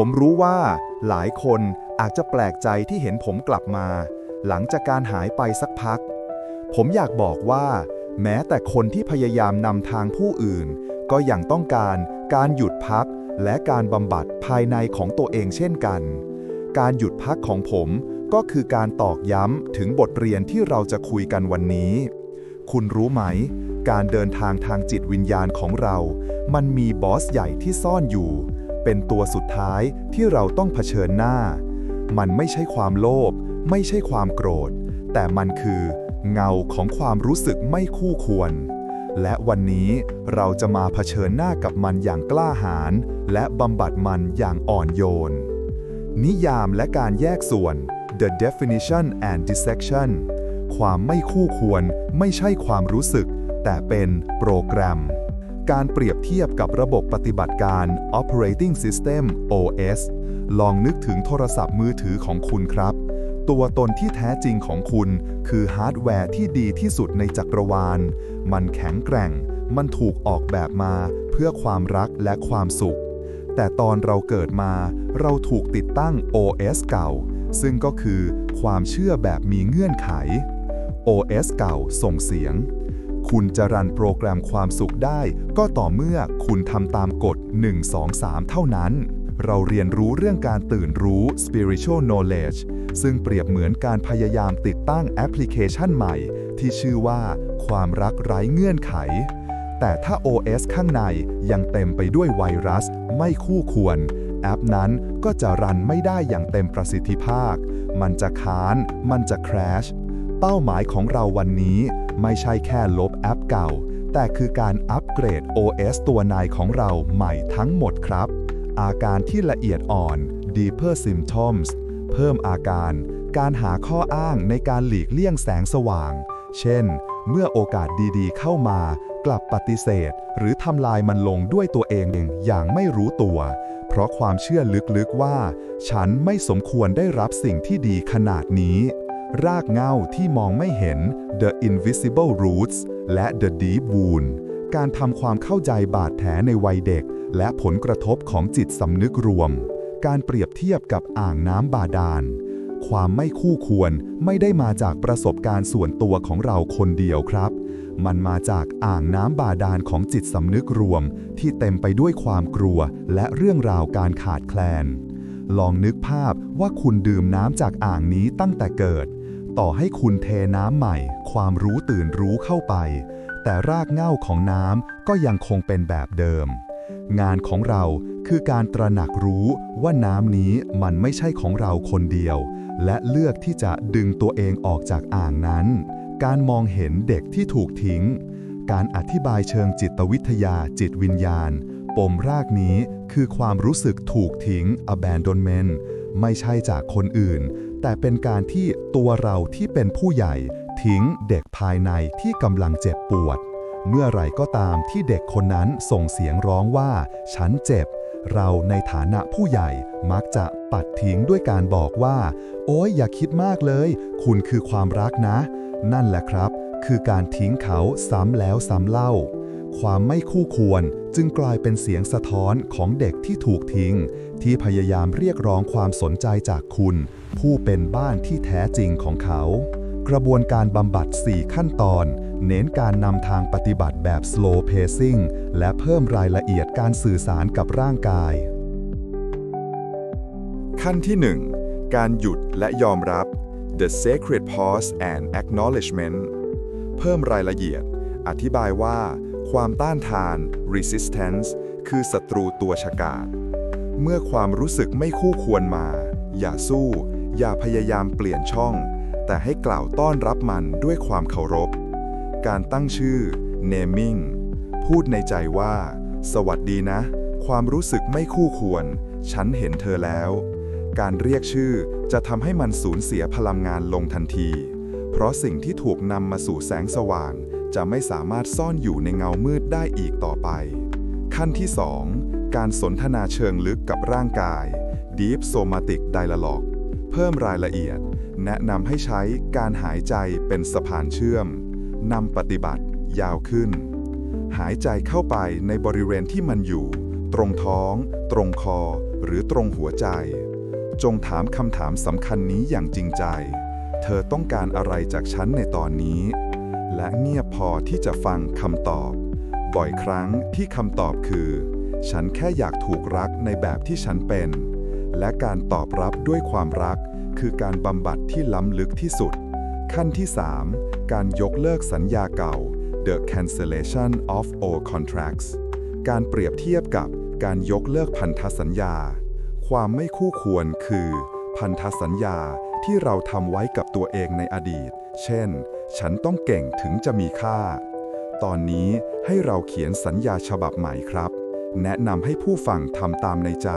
ผมรู้ว่า หลายคนอาจจะแปลกใจที่เห็นผมกลับมา หลังจากการหายไปสักพัก ผมอยากบอกว่า แม้แต่คนที่พยายามนำทางผู้อื่น ก็ยังต้องการการหยุดพักและการบำบัดภายในของตัวเองเช่นกัน การหยุดพักของผมก็คือการตอกย้ำถึงบทเรียนที่เราจะคุยกันวันนี้ คุณรู้ไหม การเดินทางทางจิตวิญญาณของเรา มันมีบอสใหญ่ที่ซ่อนอยู่ เป็นตัวสุดท้ายที่เราต้องเผชิญหน้า มันไม่ใช่ความโลภไม่ใช่ความโกรธ แต่มันคือเงาของความรู้สึกไม่คู่ควร และวันนี้เราจะมาเผชิญหน้ากับมันอย่างกล้าหาญและบำบัดมันอย่างอ่อนโยน นิยามและการแยกส่วน the definition and dissection ความไม่คู่ควรไม่ใช่ความรู้สึก แต่เป็นโปรแกรม การเปรียบเทียบกับระบบปฏิบัติการ operating system OS ลองนึกถึงโทรศัพท์มือถือของคุณครับ ตัวตนที่แท้จริงของคุณคือฮาร์ดแวร์ที่ดีที่สุดในจักรวาล มันแข็งแกร่ง มันถูกออกแบบมาเพื่อความรักและความสุข แต่ตอนเราเกิดมา เราถูกติดตั้ง OS เก่า ซึ่งก็คือความเชื่อแบบมีเงื่อนไข OS เก่าส่งเสียง คุณจะรันโปรแกรมความสุขได้ ก็ต่อเมื่อคุณทำตามกฎ 1 2 3 เท่านั้น เราเรียนรู้เรื่องการตื่นรู้ spiritual knowledge ซึ่งเปรียบเหมือนการพยายามติดตั้งแอปพลิเคชันใหม่ ที่ชื่อว่าความรักไร้เงื่อนไข แต่ถ้า OS ข้างในยังเต็มไปด้วยไวรัส ไม่คู่ควร แอปนั้นก็จะรันไม่ได้อย่างเต็มประสิทธิภาพ มันจะค้าน มันจะ crash เป้าหมายของเราวันนี้ไม่ใช่แค่ลบแอปเก่า แต่คือการอัปเกรด OS ตัวนายของเราใหม่ทั้งหมดครับ อาการที่ละเอียดอ่อน deeper symptoms เพิ่มอาการ การหาข้ออ้างในการหลีกเลี่ยงแสงสว่าง เช่น เมื่อโอกาสดีๆ เข้ามา กลับปฏิเสธ หรือทำลายมันลงด้วยตัวเองอย่างไม่รู้ตัว เพราะความเชื่อลึกๆว่า ฉันไม่สมควรได้รับสิ่งที่ดีขนาดนี้ รากเงาที่มองไม่เห็น the invisible roots และ the deep wound การทำความเข้าใจบาดแผลในวัยเด็ก และผลกระทบของจิตสำนึกรวม การเปรียบเทียบกับอ่างน้ำบาดาล ความไม่คู่ควรไม่ได้มาจากประสบการณ์ส่วนตัวของเราคนเดียวครับ มันมาจากอ่างน้ำบาดาลของจิตสำนึกรวม ที่เต็มไปด้วยความกลัว และเรื่องราวการขาดแคลนลองนึกภาพว่าคุณดื่มน้ำจากอ่างนี้ตั้งแต่เกิด ต่อให้คุณเทน้ำใหม่ ความรู้ตื่นรู้เข้าไป แต่รากเหง้าของน้ำก็ยังคงเป็นแบบเดิม งานของเราคือการตระหนักรู้ว่าน้ำนี้มันไม่ใช่ของเราคนเดียว และเลือกที่จะดึงตัวเองออกจากอ่างนั้น การมองเห็นเด็กที่ถูกทิ้ง การอธิบายเชิงจิตวิทยาจิตวิญญาณ ปมรากนี้คือความรู้สึกถูกทิ้ง abandonment ไม่ใช่จากคนอื่น แต่เป็นการที่ตัวเราที่เป็นผู้ใหญ่ ทิ้งเด็กภายในที่กำลังเจ็บปวด เมื่อไหร่ก็ตามที่เด็กคนนั้นส่งเสียงร้องว่า ฉันเจ็บ เราในฐานะผู้ใหญ่มักจะปัดทิ้งด้วยการบอกว่า โอ้ยอย่าคิดมากเลย คุณคือความรักนะ นั่นแหละครับ คือการทิ้งเขาซ้ำแล้วซ้ำเล่า ความไม่คู่ควรจึงกลายเป็นเสียงสะท้อนของเด็กที่ถูกทิ้ง ที่พยายามเรียกร้องความสนใจจากคุณ ผู้เป็นบ้านที่แท้จริงของเขา กระบวนการบำบัด 4 ขั้นตอน เน้นการนำทางปฏิบัติแบบ slow pacing และเพิ่มรายละเอียดการสื่อสารกับร่างกาย ขั้นที่ 1 การหยุดและยอมรับ the sacred pause and acknowledgement เพิ่มรายละเอียด อธิบายว่า ความต้านทาน resistance คือศัตรูตัวฉกาจเมื่อความรู้สึกไม่คู่ควรมา อย่าสู้ อย่าพยายามเปลี่ยนช่อง แต่ให้กล่าวต้อนรับมันด้วยความเคารพ การตั้งชื่อ naming พูดในใจว่า สวัสดีนะ ความรู้สึกไม่คู่ควร ฉันเห็นเธอแล้ว การเรียกชื่อจะทำให้มันสูญเสียพลังงานลงทันที เพราะสิ่งที่ถูกนำมาสู่แสงสว่าง จะไม่สามารถซ่อนอยู่ในเงามืดได้อีกต่อไป ขั้นที่ 2 การสนทนาเชิงลึกกับร่างกาย Deep Somatic Dialogue เพิ่มรายละเอียด แนะนำให้ใช้การหายใจเป็นสะพานเชื่อมนำปฏิบัติยาวขึ้น หายใจเข้าไปในบริเวณที่มันอยู่ ตรงท้อง ตรงคอ หรือตรงหัวใจ จงถามคำถามสำคัญนี้อย่างจริงใจ เธอต้องการอะไรจากฉันในตอนนี้ และเงียบพอที่จะฟังคำตอบ บ่อยครั้งที่คำตอบคือ ฉันแค่อยากถูกรักในแบบที่ฉันเป็น และการตอบรับด้วยความรัก คือการบำบัดที่ล้ำลึกที่สุด ขั้นที่ 3 การยกเลิกสัญญาเก่า The cancellation of all contracts การเปรียบเทียบกับการยกเลิกพันธสัญญา ความไม่คู่ควรคือ พันธสัญญาที่เราทำไว้กับตัวเองในอดีต เช่น ฉันต้องเก่งถึงจะมีค่า ตอนนี้ให้เราเขียนสัญญาฉบับใหม่ครับ แนะนำให้ผู้ฟังทำตามในใจ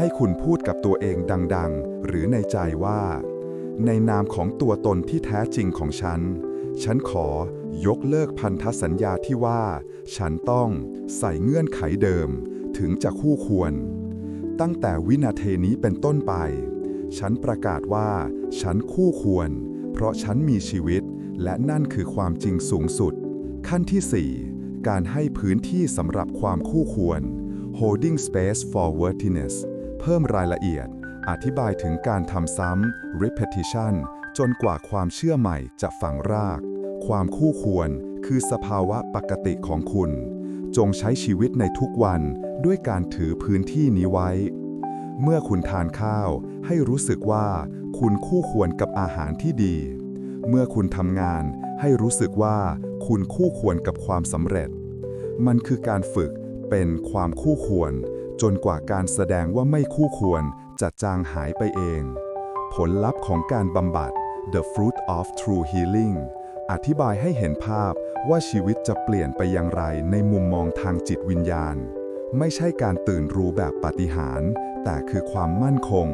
ให้คุณพูดกับตัวเองดังๆ หรือในใจว่า ในนามของตัวตนที่แท้จริงของฉัน ฉันขอยกเลิกพันธสัญญาที่ว่า ฉันต้องใส่เงื่อนไขเดิม ถึงจะคู่ควร ตั้งแต่วินาทีนี้เป็นต้นไป ฉันประกาศว่า ฉันคู่ควร เพราะฉันมีชีวิต และนั่นคือความจริงสูงสุด ขั้นที่ 4 การให้พื้นที่สำหรับความคู่ควร holding space for worthiness เพิ่มรายละเอียด อธิบายถึงการทำซ้ำ repetition จนกว่าความเชื่อใหม่จะฝังราก ความคู่ควรคือสภาวะปกติของคุณ จงใช้ชีวิตในทุกวันด้วยการถือพื้นที่นี้ไว้ เมื่อคุณทานข้าว ให้รู้สึกว่าคุณคู่ควรกับอาหารที่ดี เมื่อคุณทำงานให้รู้สึกว่าคุณคู่ควรกับความสำเร็จ มันคือการฝึกเป็นความคู่ควร จนกว่าการแสดงว่าไม่คู่ควรจะจางหายไปเอง ผลลัพธ์ของการบำบัด The Fruit of True Healing อธิบายให้เห็นภาพว่าชีวิตจะเปลี่ยนไปอย่างไรในมุมมองทางจิตวิญญาณ ไม่ใช่การตื่นรู้แบบปฏิหารแต่คือความมั่นคง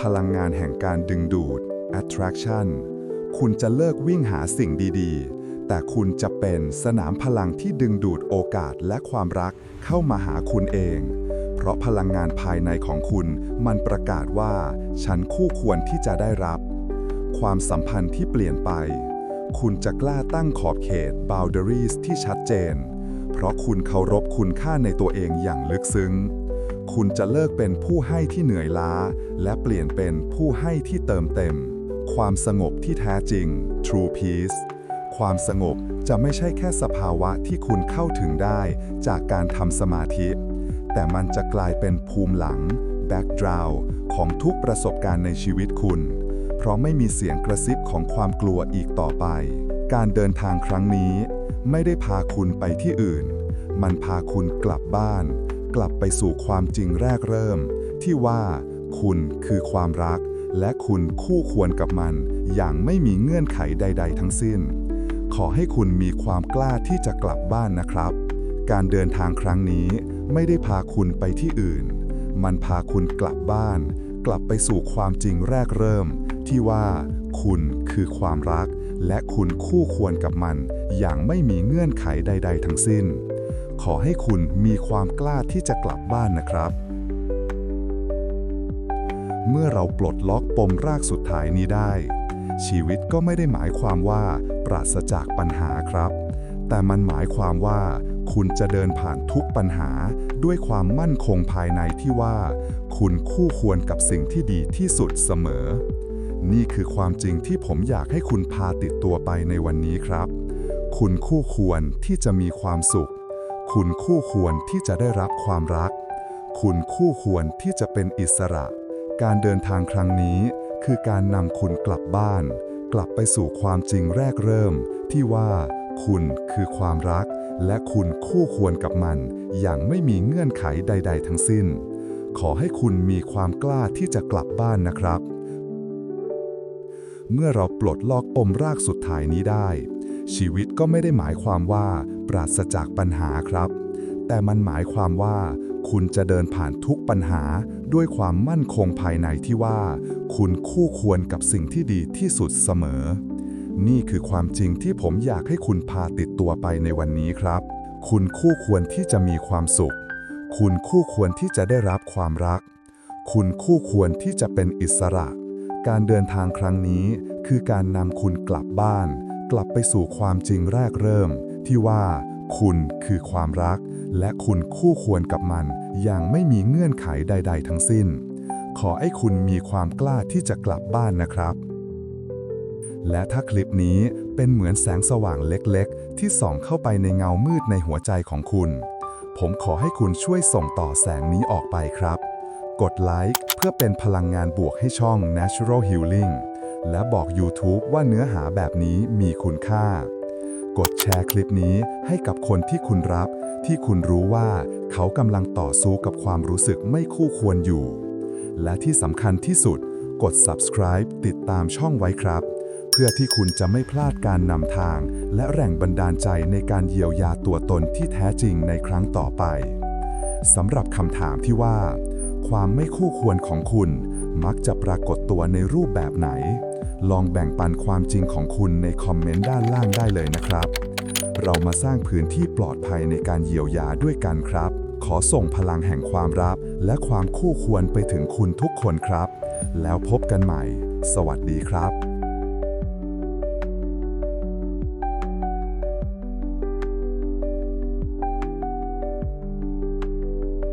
พลังงานแห่งการดึงดูด attraction คุณจะเลิกวิ่งหาสิ่งดีๆ แต่คุณจะเป็นสนามพลังที่ดึงดูดโอกาสและความรักเข้ามาหาคุณเอง เพราะพลังงานภายในของคุณมันประกาศว่า ฉันคู่ควรที่จะได้รับ ความสัมพันธ์ที่เปลี่ยนไป คุณจะกล้าตั้งขอบเขต boundaries ที่ชัดเจน เพราะคุณเคารพคุณค่าในตัวเองอย่างลึกซึ้ง คุณจะเลิกเป็นผู้ให้ที่เหนื่อยล้า และเปลี่ยนเป็นผู้ให้ที่เติมเต็ม ความสงบที่แท้จริง true peace ความสงบจะไม่ใช่แค่สภาวะที่คุณเข้าถึงได้จากการทำสมาธิ แต่มันจะกลายเป็นภูมิหลัง background ของทุกประสบการณ์ในชีวิตคุณ เพราะไม่มีเสียงกระซิบของความกลัวอีกต่อไป การเดินทางครั้งนี้ ไม่ได้พาคุณไปที่อื่น มันพาคุณกลับบ้าน กลับไปสู่ความจริงแรกเริ่ม ที่ว่าคุณคือความรัก และคุณคู่ควรกับมัน อย่างไม่มีเงื่อนไขใด ๆ ทั้งสิ้น ขอให้คุณมีความกล้าที่จะกลับบ้านนะครับ การเดินทางครั้งนี้ ไม่ได้พาคุณไปที่อื่น มันพาคุณกลับบ้าน กลับไปสู่ความจริงแรกเริ่ม ที่ว่าคุณคือความรัก และคุณคู่ควรกับมัน อย่างไม่มีเงื่อนไขใด ๆ ทั้งสิ้น ขอให้คุณมีความกล้าที่จะกลับบ้านนะครับ เมื่อเราปลดล็อกปมรากสุดท้ายนี้ได้ ชีวิตก็ไม่ได้หมายความว่าปราศจากปัญหาครับ แต่มันหมายความว่า คุณจะเดินผ่านทุกปัญหาด้วยความมั่นคงภายในที่ว่า คุณคู่ควรกับสิ่งที่ดีที่สุดเสมอ นี่คือความจริงที่ผมอยากให้คุณพาติดตัวไปในวันนี้ครับ คุณคู่ควรที่จะมีความสุข คุณคู่ควรที่จะได้รับความรัก คุณคู่ควรที่จะเป็นอิสระ การเดินทางครั้งนี้ คือการนำคุณกลับบ้าน กลับไปสู่ความจริงแรกเริ่ม ที่ว่า คุณคือความรัก และคุณคู่ควรกับมัน อย่างไม่มีเงื่อนไขใด ๆ ทั้งสิ้น ขอให้คุณมีความกล้าที่จะกลับบ้านนะครับ เมื่อเราปลดล็อกปมรากสุดท้ายนี้ได้ ชีวิตก็ไม่ได้หมายความว่าปราศจากปัญหาครับ แต่มันหมายความว่า คุณจะเดินผ่านทุกปัญหาด้วยความมั่นคงภายในที่ว่า คุณคู่ควรกับสิ่งที่ดีที่สุดเสมอ นี่คือความจริงที่ผมอยากให้คุณพาติดตัวไปในวันนี้ครับ คุณคู่ควรที่จะมีความสุข คุณคู่ควรที่จะได้รับความรัก คุณคู่ควรที่จะเป็นอิสระ การเดินทางครั้งนี้คือการนำคุณกลับบ้าน กลับไปสู่ความจริงแรกเริ่ม ที่ว่าคุณคือความรัก และคุณคู่ควรกับมันอย่างไม่มีเงื่อนไขใด ๆ ทั้งสิ้น ขอให้คุณมีความกล้าที่จะกลับบ้านนะครับ และถ้าคลิปนี้เป็นเหมือนแสงสว่างเล็กๆ ที่ส่องเข้าไปในเงามืดในหัวใจของคุณ ผมขอให้คุณช่วยส่งต่อแสงนี้ออกไปครับ กดไลค์เพื่อเป็นพลังงานบวกให้ช่อง Natural Healing และบอก YouTube ว่าเนื้อหาแบบนี้มีคุณค่า กดแชร์คลิปนี้ให้กับคนที่คุณรักที่คุณรู้ว่าเขากำลังต่อสู้กับความรู้สึกไม่คู่ควรอยู่ และที่สำคัญที่สุด กด subscribe ติดตามช่องไว้ครับ เพื่อที่คุณจะไม่พลาดการนำทาง และแรงบันดาลใจในการเยียวยาตัวตนที่แท้จริงในครั้งต่อไปสำหรับคำถามที่ว่า ความไม่คู่ควรของคุณ มักจะปรากฏตัวในรูปแบบไหน ลองแบ่งปันความจริงของคุณในคอมเมนต์ด้านล่างได้เลยนะครับ เรามาสร้างพื้นที่ปลอดภัยในการเยียวยาด้วยกันครับ ขอส่งพลังแห่งความรักและความคู่ควรไปถึงคุณทุกคนครับ แล้วพบกันใหม่ สวัสดีครับ